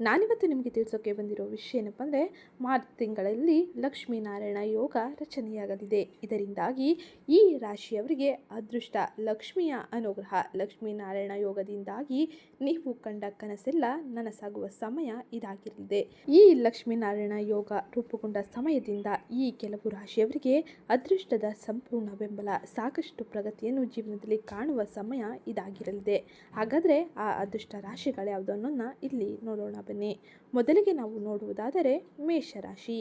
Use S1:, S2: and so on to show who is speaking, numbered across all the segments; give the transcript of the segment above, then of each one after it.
S1: ನಾನಿವತ್ತು ನಿಮಗೆ ತಿಳಿಸೋಕೆ ಬಂದಿರೋ ವಿಷಯ ಏನಪ್ಪ ಅಂದರೆ ಮಾರ್ಚ್ ತಿಂಗಳಲ್ಲಿ ಲಕ್ಷ್ಮೀನಾರಾಯಣ ಯೋಗ ರಚನೆಯಾಗಲಿದೆ. ಇದರಿಂದಾಗಿ ಈ ರಾಶಿಯವರಿಗೆ ಅದೃಷ್ಟ. ಲಕ್ಷ್ಮಿಯ ಅನುಗ್ರಹ. ಲಕ್ಷ್ಮೀನಾರಾಯಣ ಯೋಗದಿಂದಾಗಿ ನೀವು ಕಂಡ ಕನಸೆಲ್ಲ ನನಸಾಗುವ ಸಮಯ ಇದಾಗಿರಲಿದೆ. ಈ ಲಕ್ಷ್ಮೀನಾರಾಯಣ ಯೋಗ ರೂಪುಗೊಂಡ ಸಮಯದಿಂದ ಈ ಕೆಲವು ರಾಶಿಯವರಿಗೆ ಅದೃಷ್ಟದ ಸಂಪೂರ್ಣ ಬೆಂಬಲ. ಸಾಕಷ್ಟು ಪ್ರಗತಿಯನ್ನು ಜೀವನದಲ್ಲಿ ಕಾಣುವ ಸಮಯ ಇದಾಗಿರಲಿದೆ. ಹಾಗಾದರೆ ಆ ಅದೃಷ್ಟ ರಾಶಿಗಳ್ಯಾವುದು ಅನ್ನೋನ್ನ ಇಲ್ಲಿ ನೋಡೋಣ. ಬನ್ನಿ ಮೊದಲಿಗೆ ನಾವು ನೋಡುವುದಾದರೆ ಮೇಷರಾಶಿ.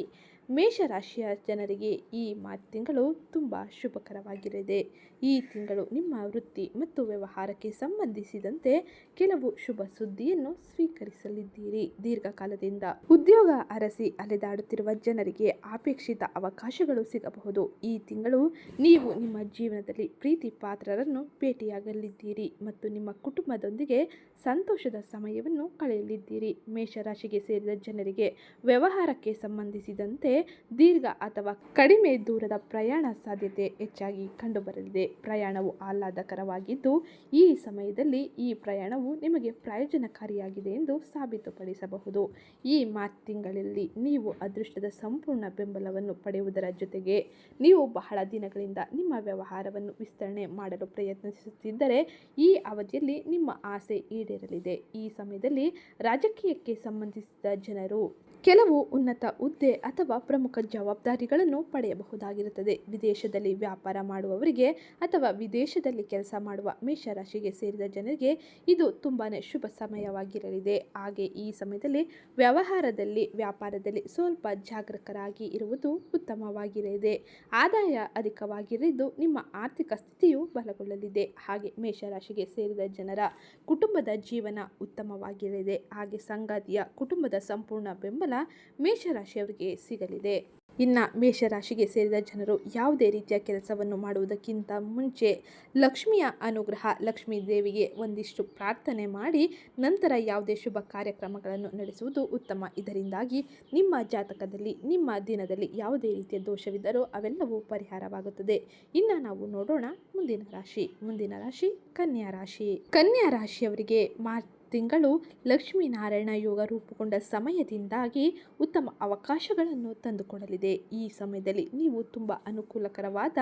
S1: ಮೇಷರಾಶಿಯ ಜನರಿಗೆ ಈ ಮಾರ್ಚ್ ತಿಂಗಳು ತುಂಬ ಶುಭಕರವಾಗಿರಲಿದೆ. ಈ ತಿಂಗಳು ನಿಮ್ಮ ವೃತ್ತಿ ಮತ್ತು ವ್ಯವಹಾರಕ್ಕೆ ಸಂಬಂಧಿಸಿದಂತೆ ಕೆಲವು ಶುಭ ಸುದ್ದಿಯನ್ನು ಸ್ವೀಕರಿಸಲಿದ್ದೀರಿ. ದೀರ್ಘಕಾಲದಿಂದ ಉದ್ಯೋಗ ಅರಸಿ ಅಲೆದಾಡುತ್ತಿರುವ ಜನರಿಗೆ ಅಪೇಕ್ಷಿತ ಅವಕಾಶಗಳು ಸಿಗಬಹುದು. ಈ ತಿಂಗಳು ನೀವು ನಿಮ್ಮ ಜೀವನದಲ್ಲಿ ಪ್ರೀತಿ ಪಾತ್ರರನ್ನು ಭೇಟಿಯಾಗಲಿದ್ದೀರಿ ಮತ್ತು ನಿಮ್ಮ ಕುಟುಂಬದೊಂದಿಗೆ ಸಂತೋಷದ ಸಮಯವನ್ನು ಕಳೆಯಲಿದ್ದೀರಿ. ಮೇಷರಾಶಿಗೆ ಸೇರಿದ ಜನರಿಗೆ ವ್ಯವಹಾರಕ್ಕೆ ಸಂಬಂಧಿಸಿದಂತೆ ದೀರ್ಘ ಅಥವಾ ಕಡಿಮೆ ದೂರದ ಪ್ರಯಾಣ ಸಾಧ್ಯತೆ ಹೆಚ್ಚಾಗಿ ಕಂಡುಬರಲಿದೆ. ಪ್ರಯಾಣವು ಆಹ್ಲಾದಕರವಾಗಿದ್ದು, ಈ ಸಮಯದಲ್ಲಿ ಈ ಪ್ರಯಾಣವು ನಿಮಗೆ ಪ್ರಯೋಜನಕಾರಿಯಾಗಿದೆ ಎಂದು ಸಾಬೀತುಪಡಿಸಬಹುದು. ಈ ಮಾರ್ಚ್ ತಿಂಗಳಲ್ಲಿ ನೀವು ಅದೃಷ್ಟದ ಸಂಪೂರ್ಣ ಬೆಂಬಲವನ್ನು ಪಡೆಯುವುದರ ಜೊತೆಗೆ ನೀವು ಬಹಳ ದಿನಗಳಿಂದ ನಿಮ್ಮ ವ್ಯವಹಾರವನ್ನು ವಿಸ್ತರಣೆ ಮಾಡಲು ಪ್ರಯತ್ನಿಸುತ್ತಿದ್ದರೆ, ಈ ಅವಧಿಯಲ್ಲಿ ನಿಮ್ಮ ಆಸೆ ಈಡೇರಲಿದೆ. ಈ ಸಮಯದಲ್ಲಿ ರಾಜಕೀಯಕ್ಕೆ ಸಂಬಂಧಿಸಿದ ಜನರು ಕೆಲವು ಉನ್ನತ ಹುದ್ದೆ ಅಥವಾ ಪ್ರಮುಖ ಜವಾಬ್ದಾರಿಗಳನ್ನು ಪಡೆಯಬಹುದಾಗಿರುತ್ತದೆ. ವಿದೇಶದಲ್ಲಿ ವ್ಯಾಪಾರ ಮಾಡುವವರಿಗೆ ಅಥವಾ ವಿದೇಶದಲ್ಲಿ ಕೆಲಸ ಮಾಡುವ ಮೇಷರಾಶಿಗೆ ಸೇರಿದ ಜನರಿಗೆ ಇದು ತುಂಬಾ ಶುಭ ಸಮಯವಾಗಿರಲಿದೆ. ಹಾಗೆ ಈ ಸಮಯದಲ್ಲಿ ವ್ಯವಹಾರದಲ್ಲಿ, ವ್ಯಾಪಾರದಲ್ಲಿ ಸ್ವಲ್ಪ ಜಾಗರೂಕರಾಗಿ ಇರುವುದು ಉತ್ತಮವಾಗಿರಲಿದೆ. ಆದಾಯ ಅಧಿಕವಾಗಿರಲಿದ್ದು ನಿಮ್ಮ ಆರ್ಥಿಕ ಸ್ಥಿತಿಯು ಬಲಗೊಳ್ಳಲಿದೆ. ಹಾಗೆ ಮೇಷರಾಶಿಗೆ ಸೇರಿದ ಜನರ ಕುಟುಂಬದ ಜೀವನ ಉತ್ತಮವಾಗಿರಲಿದೆ. ಹಾಗೆ ಸಂಗಾತಿಯ ಕುಟುಂಬದ ಸಂಪೂರ್ಣ ಬೆಂಬಲ ಮೇಷರಾಶಿಯವರಿಗೆ ಸಿಗಲಿದೆ. ಇನ್ನು ಮೇಷರಾಶಿಗೆ ಸೇರಿದ ಜನರು ಯಾವುದೇ ರೀತಿಯ ಕೆಲಸವನ್ನು ಮಾಡುವುದಕ್ಕಿಂತ ಮುಂಚೆ ಲಕ್ಷ್ಮಿಯ ಅನುಗ್ರಹ ಲಕ್ಷ್ಮೀ ದೇವಿಗೆ ಒಂದಿಷ್ಟು ಪ್ರಾರ್ಥನೆ ಮಾಡಿ ನಂತರ ಯಾವುದೇ ಶುಭ ಕಾರ್ಯಕ್ರಮಗಳನ್ನು ನಡೆಸುವುದು ಉತ್ತಮ. ಇದರಿಂದಾಗಿ ನಿಮ್ಮ ಜಾತಕದಲ್ಲಿ, ನಿಮ್ಮ ದಿನದಲ್ಲಿ ಯಾವುದೇ ರೀತಿಯ ದೋಷವಿದ್ದರೂ ಅವೆಲ್ಲವೂ ಪರಿಹಾರವಾಗುತ್ತದೆ. ಇನ್ನು ನಾವು ನೋಡೋಣ ಮುಂದಿನ ರಾಶಿ. ಮುಂದಿನ ರಾಶಿ ಕನ್ಯಾ ರಾಶಿ. ಕನ್ಯಾ ರಾಶಿಯವರಿಗೆ ಮಾರ್ಚ್ ತಿಂಗಳು ಲಕ್ಷ್ಮೀನಾರಾಯಣ ಯೋಗ ರೂಪುಗೊಂಡ ಸಮಯದಿಂದಾಗಿ ಉತ್ತಮ ಅವಕಾಶಗಳನ್ನು ತಂದುಕೊಡಲಿದೆ. ಈ ಸಮಯದಲ್ಲಿ ನೀವು ತುಂಬ ಅನುಕೂಲಕರವಾದ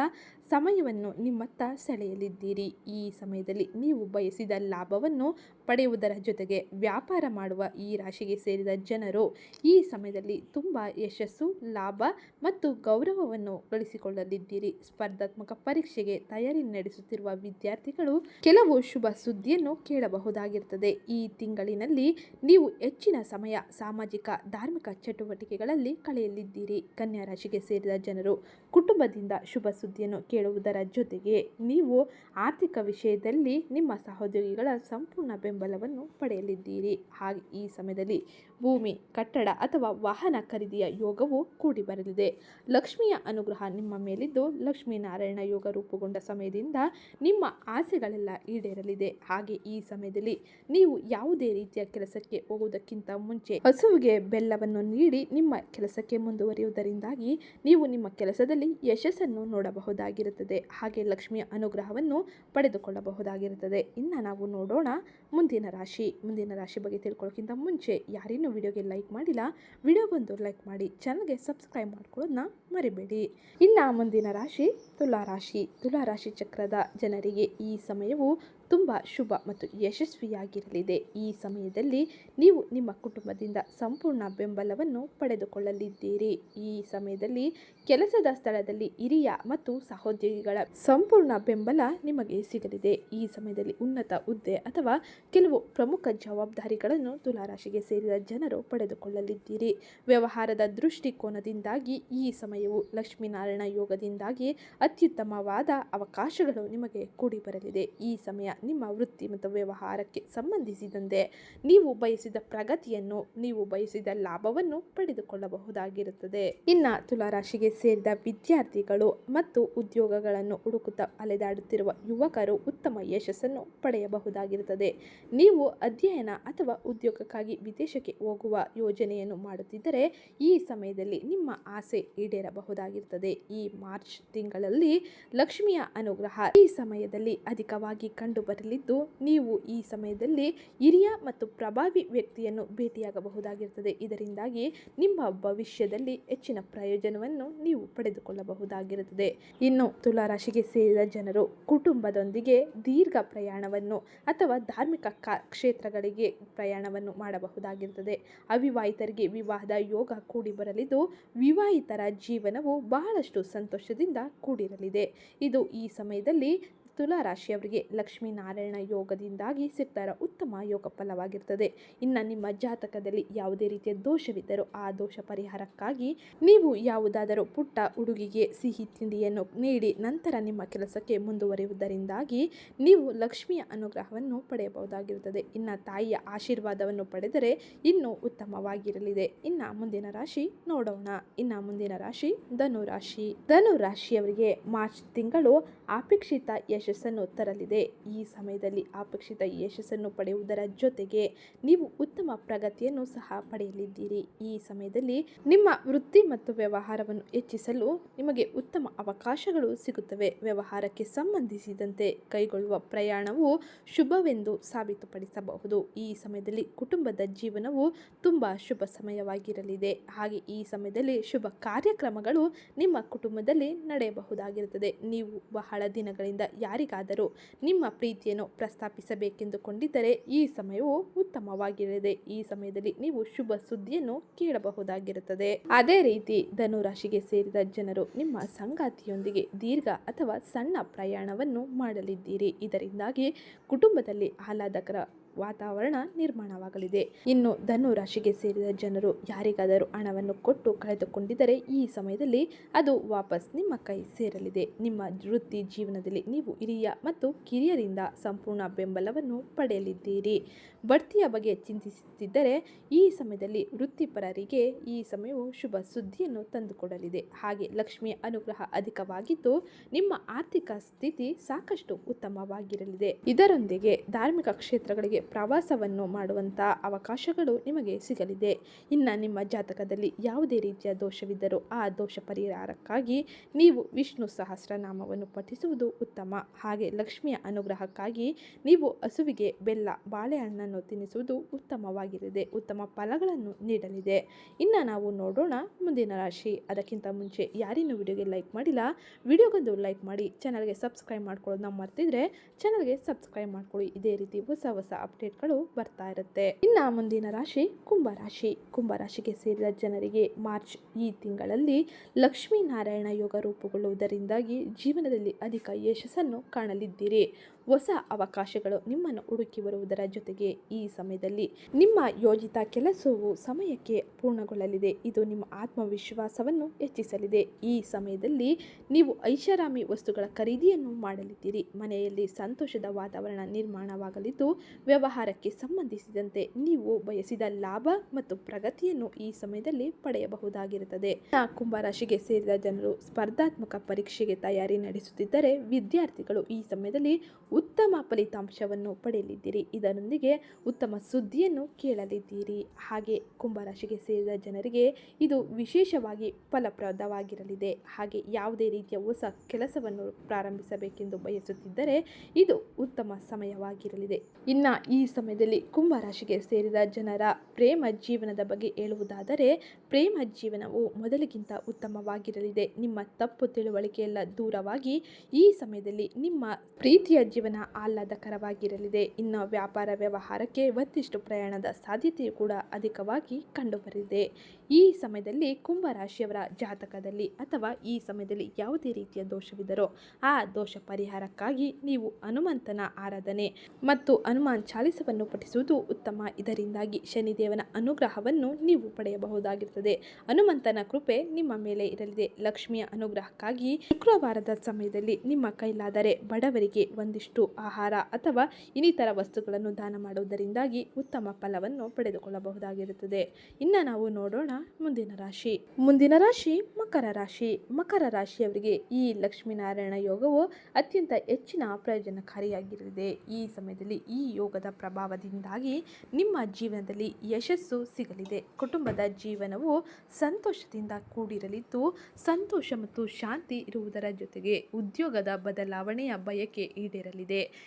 S1: ಸಮಯವನ್ನು ನಿಮ್ಮತ್ತ ಸೆಳೆಯಲಿದ್ದೀರಿ. ಈ ಸಮಯದಲ್ಲಿ ನೀವು ಬಯಸಿದ ಲಾಭವನ್ನು ಪಡೆಯುವುದರ ಜೊತೆಗೆ ವ್ಯಾಪಾರ ಮಾಡುವ ಈ ರಾಶಿಗೆ ಸೇರಿದ ಜನರು ಈ ಸಮಯದಲ್ಲಿ ತುಂಬ ಯಶಸ್ಸು, ಲಾಭ ಮತ್ತು ಗೌರವವನ್ನು ಗಳಿಸಿಕೊಳ್ಳಲಿದ್ದೀರಿ. ಸ್ಪರ್ಧಾತ್ಮಕ ಪರೀಕ್ಷೆಗೆ ತಯಾರಿ ನಡೆಸುತ್ತಿರುವ ವಿದ್ಯಾರ್ಥಿಗಳು ಕೆಲವು ಶುಭ ಸುದ್ದಿಯನ್ನು ಕೇಳಬಹುದಾಗಿರುತ್ತದೆ. ಈ ತಿಂಗಳಿನಲ್ಲಿ ನೀವು ಹೆಚ್ಚಿನ ಸಮಯ ಸಾಮಾಜಿಕ, ಧಾರ್ಮಿಕ ಚಟುವಟಿಕೆಗಳಲ್ಲಿ ಕಳೆಯಲಿದ್ದೀರಿ. ಕನ್ಯಾ ರಾಶಿಗೆ ಸೇರಿದ ಜನರು ಕುಟುಂಬದಿಂದ ಶುಭ ಸುದ್ದಿಯನ್ನು ಕೇಳುವುದರ ಜೊತೆಗೆ ನೀವು ಆರ್ಥಿಕ ವಿಷಯದಲ್ಲಿ ನಿಮ್ಮ ಸಹೋದ್ಯೋಗಿಗಳ ಸಂಪೂರ್ಣ ಬೆಂಬಲವನ್ನು ಪಡೆಯಲಿದ್ದೀರಿ. ಹಾಗೆ ಈ ಸಮಯದಲ್ಲಿ ಭೂಮಿ, ಕಟ್ಟಡ ಅಥವಾ ವಾಹನ ಖರೀದಿಯ ಯೋಗವು ಕೂಡಿ ಬರಲಿದೆ. ಲಕ್ಷ್ಮಿಯ ಅನುಗ್ರಹ ನಿಮ್ಮ ಮೇಲಿದ್ದು ಲಕ್ಷ್ಮೀನಾರಾಯಣ ಯೋಗ ರೂಪುಗೊಂಡ ಸಮಯದಿಂದ ನಿಮ್ಮ ಆಸೆಗಳೆಲ್ಲ ಈಡೇರಲಿದೆ. ಹಾಗೆ ಈ ಸಮಯದಲ್ಲಿ ನೀವು ಯಾವುದೇ ರೀತಿಯ ಕೆಲಸಕ್ಕೆ ಹೋಗುವುದಕ್ಕಿಂತ ಮುಂಚೆ ಹಸುವಿಗೆ ಬೆಲ್ಲವನ್ನು ನೀಡಿ ನಿಮ್ಮ ಕೆಲಸಕ್ಕೆ ಮುಂದುವರಿಯುವುದರಿಂದಾಗಿ ನೀವು ನಿಮ್ಮ ಕೆಲಸದಲ್ಲಿ ಯಶಸ್ಸನ್ನು ನೋಡಬಹುದಾಗಿರುತ್ತದೆ. ಹಾಗೆ ಲಕ್ಷ್ಮಿಯ ಅನುಗ್ರಹವನ್ನು ಪಡೆದುಕೊಳ್ಳಬಹುದಾಗಿರುತ್ತದೆ. ಇನ್ನು ನಾವು ನೋಡೋಣ ಮುಂದಿನ ರಾಶಿ. ಮುಂದಿನ ರಾಶಿ ಬಗ್ಗೆ ತಿಳ್ಕೊಳ್ಳೋಕ್ಕಿಂತ ಮುಂಚೆ ಯಾರಿನ್ನೂ ವಿಡಿಯೋಗೆ ಲೈಕ್ ಮಾಡಿಲ್ಲ. ವಿಡಿಯೋಗೊಂದು ಲೈಕ್ ಮಾಡಿ. ಚಾನಲ್ಗೆ ಸಬ್ಸ್ಕ್ರೈಬ್ ಮಾಡ್ಕೊಳ್ಳೋದನ್ನ ಮರಿಬೇಡಿ. ಇನ್ನು ಮುಂದಿನ ರಾಶಿ ತುಲಾ ರಾಶಿ. ತುಲಾ ರಾಶಿ ಚಕ್ರದ ಜನರಿಗೆ ಈ ಸಮಯವು ತುಂಬ ಶುಭ ಮತ್ತು ಯಶಸ್ವಿಯಾಗಿರಲಿದೆ. ಈ ಸಮಯದಲ್ಲಿ ನೀವು ನಿಮ್ಮ ಕುಟುಂಬದಿಂದ ಸಂಪೂರ್ಣ ಬೆಂಬಲವನ್ನು ಪಡೆದುಕೊಳ್ಳಲಿದ್ದೀರಿ. ಈ ಸಮಯದಲ್ಲಿ ಕೆಲಸದ ಸ್ಥಳದಲ್ಲಿ ಹಿರಿಯ ಮತ್ತು ಸಹೋದ್ಯೋಗಿಗಳ ಸಂಪೂರ್ಣ ಬೆಂಬಲ ನಿಮಗೆ ಸಿಗಲಿದೆ. ಈ ಸಮಯದಲ್ಲಿ ಉನ್ನತ ಹುದ್ದೆ ಅಥವಾ ಕೆಲವು ಪ್ರಮುಖ ಜವಾಬ್ದಾರಿಗಳನ್ನು ತುಲಾರಾಶಿಗೆ ಸೇರಿದ ಜನರು ಪಡೆದುಕೊಳ್ಳಲಿದ್ದೀರಿ. ವ್ಯವಹಾರದ ದೃಷ್ಟಿಕೋನದಿಂದಾಗಿ ಈ ಸಮಯವು ಲಕ್ಷ್ಮೀನಾರಾಯಣ ಯೋಗದಿಂದಾಗಿ ಅತ್ಯುತ್ತಮವಾದ ಅವಕಾಶಗಳು ನಿಮಗೆ ಕೂಡಿ ಬರಲಿದೆ ಈ ಸಮಯ ನಿಮ್ಮ ವೃತ್ತಿ ಮತ್ತು ವ್ಯವಹಾರಕ್ಕೆ ಸಂಬಂಧಿಸಿದಂತೆ ನೀವು ಬಯಸಿದ ಪ್ರಗತಿಯನ್ನು ನೀವು ಬಯಸಿದ ಲಾಭವನ್ನು ಪಡೆದುಕೊಳ್ಳಬಹುದಾಗಿರುತ್ತದೆ. ಇನ್ನು ತುಲಾರಾಶಿಗೆ ಸೇರಿದ ವಿದ್ಯಾರ್ಥಿಗಳು ಮತ್ತು ಉದ್ಯೋಗಗಳನ್ನು ಹುಡುಕುತ್ತಾ ಅಲೆದಾಡುತ್ತಿರುವ ಯುವಕರು ಉತ್ತಮ ಯಶಸ್ಸನ್ನು ಪಡೆಯಬಹುದಾಗಿರುತ್ತದೆ. ನೀವು ಅಧ್ಯಯನ ಅಥವಾ ಉದ್ಯೋಗಕ್ಕಾಗಿ ವಿದೇಶಕ್ಕೆ ಹೋಗುವ ಯೋಜನೆಯನ್ನು ಮಾಡುತ್ತಿದ್ದರೆ ಈ ಸಮಯದಲ್ಲಿ ನಿಮ್ಮ ಆಸೆ ಈಡೇರಬಹುದಾಗಿರುತ್ತದೆ. ಈ ಮಾರ್ಚ್ ತಿಂಗಳಲ್ಲಿ ಲಕ್ಷ್ಮಿಯ ಅನುಗ್ರಹ ಈ ಸಮಯದಲ್ಲಿ ಅಧಿಕವಾಗಿ ಕಂಡುಬರಲಿದ್ದು ನೀವು ಈ ಸಮಯದಲ್ಲಿ ಹಿರಿಯ ಮತ್ತು ಪ್ರಭಾವಿ ವ್ಯಕ್ತಿಯನ್ನು ಭೇಟಿಯಾಗಬಹುದಾಗಿರುತ್ತದೆ. ಇದರಿಂದಾಗಿ ನಿಮ್ಮ ಭವಿಷ್ಯದಲ್ಲಿ ಹೆಚ್ಚಿನ ಪ್ರಯೋಜನವನ್ನು ನೀವು ಪಡೆದುಕೊಳ್ಳಬಹುದಾಗಿರುತ್ತದೆ. ಇನ್ನು ತುಲಾರಾಶಿಗೆ ಸೇರಿದ ಜನರು ಕುಟುಂಬದೊಂದಿಗೆ ದೀರ್ಘ ಪ್ರಯಾಣವನ್ನು ಅಥವಾ ಧಾರ್ಮಿಕ ಕ್ಷೇತ್ರಗಳಿಗೆ ಪ್ರಯಾಣವನ್ನು ಮಾಡಬಹುದಾಗಿರುತ್ತದೆ. ಅವಿವಾಹಿತರಿಗೆ ವಿವಾಹದ ಯೋಗ ಕೂಡಿ ಬರಲಿದ್ದು ವಿವಾಹಿತರ ಜೀವನವು ಬಹಳಷ್ಟು ಸಂತೋಷದಿಂದ ಕೂಡಿರಲಿದೆ. ಇದು ಈ ಸಮಯದಲ್ಲಿ ತುಲಾ ರಾಶಿಯವರಿಗೆ ಲಕ್ಷ್ಮೀನಾರಾಯಣ ಯೋಗದಿಂದಾಗಿ ಸಿಗ್ತಾರ ಉತ್ತಮ ಯೋಗ ಫಲವಾಗಿರ್ತದೆ. ಇನ್ನು ನಿಮ್ಮ ಜಾತಕದಲ್ಲಿ ಯಾವುದೇ ರೀತಿಯ ದೋಷವಿದ್ದರೂ ಆ ದೋಷ ಪರಿಹಾರಕ್ಕಾಗಿ ನೀವು ಯಾವುದಾದರೂ ಪುಟ್ಟ ಹುಡುಗಿಗೆ ಸಿಹಿ ತಿಂಡಿಯನ್ನು ನೀಡಿ ನಂತರ ನಿಮ್ಮ ಕೆಲಸಕ್ಕೆ ಮುಂದುವರಿಯುವುದರಿಂದಾಗಿ ನೀವು ಲಕ್ಷ್ಮಿಯ ಅನುಗ್ರಹವನ್ನು ಪಡೆಯಬಹುದಾಗಿರುತ್ತದೆ. ಇನ್ನು ತಾಯಿಯ ಆಶೀರ್ವಾದವನ್ನು ಪಡೆದರೆ ಇನ್ನೂ ಉತ್ತಮವಾಗಿರಲಿದೆ. ಇನ್ನು ಮುಂದಿನ ರಾಶಿ ನೋಡೋಣ. ಇನ್ನು ಮುಂದಿನ ರಾಶಿ ಧನು ರಾಶಿ ಧನು ರಾಶಿಯವರಿಗೆ ಮಾರ್ಚ್ ತಿಂಗಳು ಅಪೇಕ್ಷಿತ ಯಶಸ್ಸನ್ನು ತರಲಿದೆ. ಈ ಸಮಯದಲ್ಲಿ ಅಪೇಕ್ಷಿತ ಯಶಸ್ಸನ್ನು ಪಡೆಯುವುದರ ಜೊತೆಗೆ ನೀವು ಉತ್ತಮ ಪ್ರಗತಿಯನ್ನು ಸಹ ಪಡೆಯಲಿದ್ದೀರಿ. ಈ ಸಮಯದಲ್ಲಿ ನಿಮ್ಮ ವೃತ್ತಿ ಮತ್ತು ವ್ಯವಹಾರವನ್ನು ಹೆಚ್ಚಿಸಲು ನಿಮಗೆ ಉತ್ತಮ ಅವಕಾಶಗಳು ಸಿಗುತ್ತವೆ. ವ್ಯವಹಾರಕ್ಕೆ ಸಂಬಂಧಿಸಿದಂತೆ ಕೈಗೊಳ್ಳುವ ಪ್ರಯಾಣವು ಶುಭವೆಂದು ಸಾಬೀತುಪಡಿಸಬಹುದು. ಈ ಸಮಯದಲ್ಲಿ ಕುಟುಂಬದ ಜೀವನವು ತುಂಬ ಶುಭ ಸಮಯವಾಗಿರಲಿದೆ. ಹಾಗೆ ಈ ಸಮಯದಲ್ಲಿ ಶುಭ ಕಾರ್ಯಕ್ರಮಗಳು ನಿಮ್ಮ ಕುಟುಂಬದಲ್ಲಿ ನಡೆಯಬಹುದಾಗಿರುತ್ತದೆ. ನೀವು ಬಹಳ ದಿನಗಳಿಂದ ಯಾರಿಗಾದರೂ ನಿಮ್ಮ ಪ್ರೀತಿಯನ್ನು ಪ್ರಸ್ತಾಪಿಸಬೇಕೆಂದುಕೊಂಡಿದ್ದರೆ ಈ ಸಮಯವು ಉತ್ತಮವಾಗಿರಲಿದೆ. ಈ ಸಮಯದಲ್ಲಿ ನೀವು ಶುಭ ಸುದ್ದಿಯನ್ನು ಕೇಳಬಹುದಾಗಿರುತ್ತದೆ. ಅದೇ ರೀತಿ ಧನುರಾಶಿಗೆ ಸೇರಿದ ಜನರು ನಿಮ್ಮ ಸಂಗಾತಿಯೊಂದಿಗೆ ದೀರ್ಘ ಅಥವಾ ಸಣ್ಣ ಪ್ರಯಾಣವನ್ನು ಮಾಡಲಿದ್ದೀರಿ. ಇದರಿಂದಾಗಿ ಕುಟುಂಬದಲ್ಲಿ ಆಹ್ಲಾದಕರ ವಾತಾವರಣ ನಿರ್ಮಾಣವಾಗಲಿದೆ. ಇನ್ನು ಧನು ರಾಶಿಗೆ ಸೇರಿದ ಜನರು ಯಾರಿಗಾದರೂ ಹಣವನ್ನು ಕೊಟ್ಟು ಕಳೆದುಕೊಂಡಿದ್ದರೆ ಈ ಸಮಯದಲ್ಲಿ ಅದು ವಾಪಸ್ ನಿಮ್ಮ ಕೈ ಸೇರಲಿದೆ. ನಿಮ್ಮ ವೃತ್ತಿ ಜೀವನದಲ್ಲಿ ನೀವು ಹಿರಿಯ ಮತ್ತು ಕಿರಿಯರಿಂದ ಸಂಪೂರ್ಣ ಬೆಂಬಲವನ್ನು ಪಡೆಯಲಿದ್ದೀರಿ. ಬಡ್ತಿಯ ಬಗ್ಗೆ ಚಿಂತಿಸುತ್ತಿದ್ದರೆ ಈ ಸಮಯದಲ್ಲಿ ವೃತ್ತಿಪರರಿಗೆ ಈ ಸಮಯವು ಶುಭ ಸುದ್ದಿಯನ್ನು ತಂದುಕೊಡಲಿದೆ. ಹಾಗೆ ಲಕ್ಷ್ಮಿಯ ಅನುಗ್ರಹ ಅಧಿಕವಾಗಿದ್ದು ನಿಮ್ಮ ಆರ್ಥಿಕ ಸ್ಥಿತಿ ಸಾಕಷ್ಟು ಉತ್ತಮವಾಗಿರಲಿದೆ. ಇದರೊಂದಿಗೆ ಧಾರ್ಮಿಕ ಕ್ಷೇತ್ರಗಳಿಗೆ ಪ್ರವಾಸವನ್ನು ಮಾಡುವಂಥ ಅವಕಾಶಗಳು ನಿಮಗೆ ಸಿಗಲಿದೆ. ಇನ್ನು ನಿಮ್ಮ ಜಾತಕದಲ್ಲಿ ಯಾವುದೇ ರೀತಿಯ ದೋಷವಿದ್ದರೂ ಆ ದೋಷ ಪರಿಹಾರಕ್ಕಾಗಿ ನೀವು ವಿಷ್ಣು ಸಹಸ್ರನಾಮವನ್ನು ಪಠಿಸುವುದು ಉತ್ತಮ. ಹಾಗೆ ಲಕ್ಷ್ಮಿಯ ಅನುಗ್ರಹಕ್ಕಾಗಿ ನೀವು ಹಸುವಿಗೆ ಬೆಲ್ಲ, ಬಾಳೆಹಣ್ಣನ್ನು ತಿನ್ನಿಸುವುದು ಉತ್ತಮವಾಗಿರಲಿದೆ. ಉತ್ತಮ ಫಲಗಳನ್ನು ನೀಡಲಿದೆ. ಇನ್ನು ನಾವು ನೋಡೋಣ ಮುಂದಿನ ರಾಶಿ. ಅದಕ್ಕಿಂತ ಮುಂಚೆ ಯಾರಿನ್ನೂ ವಿಡಿಯೋಗೆ ಲೈಕ್ ಮಾಡಿಲ್ಲ, ವಿಡಿಯೋಗೊಂದು ಲೈಕ್ ಮಾಡಿ, ಚಾನಲ್ಗೆ ಸಬ್ಸ್ಕ್ರೈಬ್ ಮಾಡ್ಕೊಳ್ಳೋದನ್ನ ಮರ್ತಿದ್ರೆ ಚಾನಲ್ಗೆ ಸಬ್ಸ್ಕ್ರೈಬ್ ಮಾಡ್ಕೊಳ್ಳಿ. ಇದೇ ರೀತಿ ಹೊಸ ಹೊಸ ಅಪ್ಡೇಟ್ಗಳು ಬರ್ತಾ ಇರುತ್ತೆ. ಇನ್ನು ಮುಂದಿನ ರಾಶಿ ಕುಂಭರಾಶಿ ಕುಂಭರಾಶಿಗೆ ಸೇರಿದ ಜನರಿಗೆ ಮಾರ್ಚ್ ಈ ತಿಂಗಳಲ್ಲಿ ಲಕ್ಷ್ಮೀನಾರಾಯಣ ಯೋಗ ರೂಪುಗೊಳ್ಳುವುದರಿಂದಾಗಿ ಜೀವನದಲ್ಲಿ ಅಧಿಕ ಯಶಸ್ಸನ್ನು ಕಾಣಲಿದ್ದೀರಿ. ಹೊಸ ಅವಕಾಶಗಳು ನಿಮ್ಮನ್ನು ಹುಡುಕಿ ಬರುವುದರ ಜೊತೆಗೆ ಈ ಸಮಯದಲ್ಲಿ ನಿಮ್ಮ ಯೋಜಿತ ಕೆಲಸವು ಸಮಯಕ್ಕೆ ಪೂರ್ಣಗೊಳ್ಳಲಿದೆ. ಇದು ನಿಮ್ಮ ಆತ್ಮವಿಶ್ವಾಸವನ್ನು ಹೆಚ್ಚಿಸಲಿದೆ. ಈ ಸಮಯದಲ್ಲಿ ನೀವು ಐಷಾರಾಮಿ ವಸ್ತುಗಳ ಖರೀದಿಯನ್ನು ಮಾಡಲಿದ್ದೀರಿ. ಮನೆಯಲ್ಲಿ ಸಂತೋಷದ ವಾತಾವರಣ ನಿರ್ಮಾಣವಾಗಲಿದ್ದು, ವ್ಯವಹಾರಕ್ಕೆ ಸಂಬಂಧಿಸಿದಂತೆ ನೀವು ಬಯಸಿದ ಲಾಭ ಮತ್ತು ಪ್ರಗತಿಯನ್ನು ಈ ಸಮಯದಲ್ಲಿ ಪಡೆಯಬಹುದಾಗಿರುತ್ತದೆ. ಕುಂಭರಾಶಿಗೆ ಸೇರಿದ ಜನರು ಸ್ಪರ್ಧಾತ್ಮಕ ಪರೀಕ್ಷೆಗೆ ತಯಾರಿ ನಡೆಸುತ್ತಿದ್ದರೆ, ವಿದ್ಯಾರ್ಥಿಗಳು ಈ ಸಮಯದಲ್ಲಿ ಉತ್ತಮ ಫಲಿತಾಂಶವನ್ನು ಪಡೆಯಲಿದ್ದೀರಿ. ಇದರೊಂದಿಗೆ ಉತ್ತಮ ಸುದ್ದಿಯನ್ನು ಕೇಳಲಿದ್ದೀರಿ. ಹಾಗೆ ಕುಂಭರಾಶಿಗೆ ಸೇರಿದ ಜನರಿಗೆ ಇದು ವಿಶೇಷವಾಗಿ ಫಲಪ್ರದವಾಗಿರಲಿದೆ. ಹಾಗೆ ಯಾವುದೇ ರೀತಿಯ ಹೊಸ ಕೆಲಸವನ್ನು ಪ್ರಾರಂಭಿಸಬೇಕೆಂದು ಬಯಸುತ್ತಿದ್ದರೆ ಇದು ಉತ್ತಮ ಸಮಯವಾಗಿರಲಿದೆ. ಇನ್ನು ಈ ಸಮಯದಲ್ಲಿ ಕುಂಭರಾಶಿಗೆ ಸೇರಿದ ಜನರ ಪ್ರೇಮ ಜೀವನದ ಬಗ್ಗೆ ಹೇಳುವುದಾದರೆ, ಪ್ರೇಮ ಜೀವನವು ಮೊದಲಿಗಿಂತ ಉತ್ತಮವಾಗಿರಲಿದೆ. ನಿಮ್ಮ ತಪ್ಪು ತಿಳುವಳಿಕೆಯೆಲ್ಲ ದೂರವಾಗಿ ಈ ಸಮಯದಲ್ಲಿ ನಿಮ್ಮ ಪ್ರೀತಿಯ ಆಹ್ಲಾದಕರವಾಗಿರಲಿದೆ. ಇನ್ನು ವ್ಯಾಪಾರ ವ್ಯವಹಾರಕ್ಕೆ ಮತ್ತಿಷ್ಟು ಪ್ರಯಾಣದ ಸಾಧ್ಯತೆಯು ಕೂಡ ಅಧಿಕವಾಗಿ ಕಂಡುಬರಿದೆ ಈ ಸಮಯದಲ್ಲಿ ಕುಂಭರಾಶಿಯವರ ಜಾತಕದಲ್ಲಿ ಅಥವಾ ಈ ಸಮಯದಲ್ಲಿ ಯಾವುದೇ ರೀತಿಯ ದೋಷವಿದ್ದರೂ ಆ ದೋಷ ಪರಿಹಾರಕ್ಕಾಗಿ ನೀವು ಹನುಮಂತನ ಆರಾಧನೆ ಮತ್ತು ಹನುಮಾನ್ ಚಾಲಿಸವನ್ನು ಪಠಿಸುವುದು ಉತ್ತಮ. ಇದರಿಂದಾಗಿ ಶನಿದೇವನ ಅನುಗ್ರಹವನ್ನು ನೀವು ಪಡೆಯಬಹುದಾಗಿರುತ್ತದೆ. ಹನುಮಂತನ ಕೃಪೆ ನಿಮ್ಮ ಮೇಲೆ ಇರಲಿದೆ. ಲಕ್ಷ್ಮಿಯ ಅನುಗ್ರಹಕ್ಕಾಗಿ ಶುಕ್ರವಾರದ ಸಮಯದಲ್ಲಿ ನಿಮ್ಮ ಕೈಲಾದರೆ ಬಡವರಿಗೆ ಒಂದಿಷ್ಟು ಆಹಾರ ಅಥವಾ ಇನ್ನಿತರ ವಸ್ತುಗಳನ್ನು ದಾನ ಮಾಡುವುದರಿಂದಾಗಿ ಉತ್ತಮ ಫಲವನ್ನು ಪಡೆದುಕೊಳ್ಳಬಹುದಾಗಿರುತ್ತದೆ. ಇನ್ನು ನಾವು ನೋಡೋಣ ಮುಂದಿನ ರಾಶಿ. ಮುಂದಿನ ರಾಶಿ ಮಕರ ರಾಶಿ. ಮಕರ ರಾಶಿಯವರಿಗೆ ಈ ಲಕ್ಷ್ಮೀನಾರಾಯಣ ಯೋಗವು ಅತ್ಯಂತ ಹೆಚ್ಚಿನ ಪ್ರಯೋಜನಕಾರಿಯಾಗಿರಲಿದೆ. ಈ ಸಮಯದಲ್ಲಿ ಈ ಯೋಗದ ಪ್ರಭಾವದಿಂದಾಗಿ ನಿಮ್ಮ ಜೀವನದಲ್ಲಿ ಯಶಸ್ಸು ಸಿಗಲಿದೆ. ಕುಟುಂಬದ ಜೀವನವು ಸಂತೋಷದಿಂದ ಕೂಡಿರಲಿದ್ದು, ಸಂತೋಷ ಮತ್ತು ಶಾಂತಿ ಇರುವುದರ ಜೊತೆಗೆ ಉದ್ಯೋಗದ ಬದಲಾವಣೆಯ ಬಯಕೆ ಈಡೇರಲಿದೆ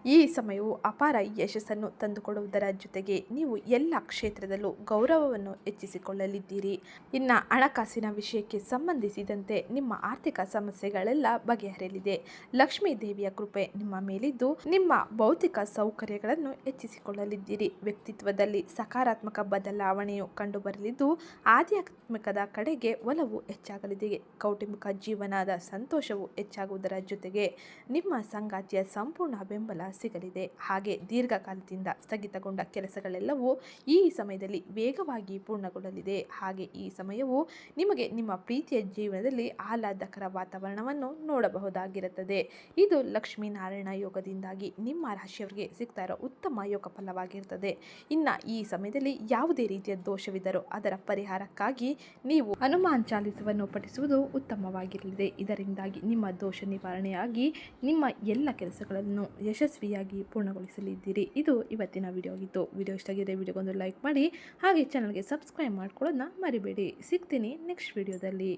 S1: ಈ ಸಮಯವು ಅಪಾರ ಯಶಸ್ಸನ್ನು ತಂದುಕೊಡುವುದರ ಜೊತೆಗೆ ನೀವು ಎಲ್ಲ ಕ್ಷೇತ್ರದಲ್ಲೂ ಗೌರವವನ್ನು ಹೆಚ್ಚಿಸಿಕೊಳ್ಳಲಿದ್ದೀರಿ. ಇನ್ನ ಹಣಕಾಸಿನ ವಿಷಯಕ್ಕೆ ಸಂಬಂಧಿಸಿದಂತೆ ನಿಮ್ಮ ಆರ್ಥಿಕ ಸಮಸ್ಯೆಗಳೆಲ್ಲ ಬಗೆಹರಿಯಲಿದೆ. ಲಕ್ಷ್ಮೀ ದೇವಿಯ ಕೃಪೆ ನಿಮ್ಮ ಮೇಲಿದ್ದು ನಿಮ್ಮ ಭೌತಿಕ ಸೌಕರ್ಯಗಳನ್ನು ಹೆಚ್ಚಿಸಿಕೊಳ್ಳಲಿದ್ದೀರಿ. ವ್ಯಕ್ತಿತ್ವದಲ್ಲಿ ಸಕಾರಾತ್ಮಕ ಬದಲಾವಣೆಯು ಕಂಡುಬರಲಿದ್ದು ಆಧ್ಯಾತ್ಮಿಕದ ಕಡೆಗೆ ಒಲವು ಹೆಚ್ಚಾಗಲಿದೆ. ಕೌಟುಂಬಿಕ ಜೀವನದ ಸಂತೋಷವು ಹೆಚ್ಚಾಗುವುದರ ಜೊತೆಗೆ ನಿಮ್ಮ ಸಂಗಾತಿಯ ಸಂಪೂರ್ಣ ಬೆಂಬಲ ಸಿಗಲಿದೆ. ಹಾಗೆ ದೀರ್ಘಕಾಲದಿಂದ ಸ್ಥಗಿತಗೊಂಡ ಕೆಲಸಗಳೆಲ್ಲವೂ ಈ ಸಮಯದಲ್ಲಿ ವೇಗವಾಗಿ ಪೂರ್ಣಗೊಳ್ಳಲಿದೆ. ಹಾಗೆ ಈ ಸಮಯವು ನಿಮಗೆ ನಿಮ್ಮ ಪ್ರೀತಿಯ ಜೀವನದಲ್ಲಿ ಆಹ್ಲಾದಕರ ವಾತಾವರಣವನ್ನು ನೋಡಬಹುದಾಗಿರುತ್ತದೆ. ಇದು ಲಕ್ಷ್ಮೀನಾರಾಯಣ ಯೋಗದಿಂದಾಗಿ ನಿಮ್ಮ ರಾಶಿಯವರಿಗೆ ಸಿಗ್ತಾ ಇರೋ ಉತ್ತಮ ಯೋಗ ಫಲವಾಗಿರುತ್ತದೆ. ಇನ್ನು ಈ ಸಮಯದಲ್ಲಿ ಯಾವುದೇ ರೀತಿಯ ದೋಷವಿದ್ದರೂ ಅದರ ಪರಿಹಾರಕ್ಕಾಗಿ ನೀವು ಹನುಮಾನ್ ಚಾಲಿಸವನ್ನು ಪಠಿಸುವುದು ಉತ್ತಮವಾಗಿರಲಿದೆ. ಇದರಿಂದಾಗಿ ನಿಮ್ಮ ದೋಷ ನಿವಾರಣೆಯಾಗಿ ನಿಮ್ಮ ಎಲ್ಲ ಕೆಲಸಗಳನ್ನು ಯಶಸ್ವಿಯಾಗಿ ಪೂರ್ಣಗೊಳಿಸಲಿದ್ದೀರಿ. ಇದು ಇವತ್ತಿನ ವಿಡಿಯೋ ಆಗಿತ್ತು ವಿಡಿಯೋ ಇಷ್ಟ ಆಗಿದೆ ವಿಡಿಯೋಗೊಂದು ಲೈಕ್ ಮಾಡಿ, ಹಾಗೆ ಚಾನಲ್ಗೆ ಸಬ್ಸ್ಕ್ರೈಬ್ ಮಾಡ್ಕೊಳ್ಳೋದನ್ನ ಮರಿಬೇಡಿ. ಸಿಗ್ತೀನಿ ನೆಕ್ಸ್ಟ್ ವಿಡಿಯೋದಲ್ಲಿ.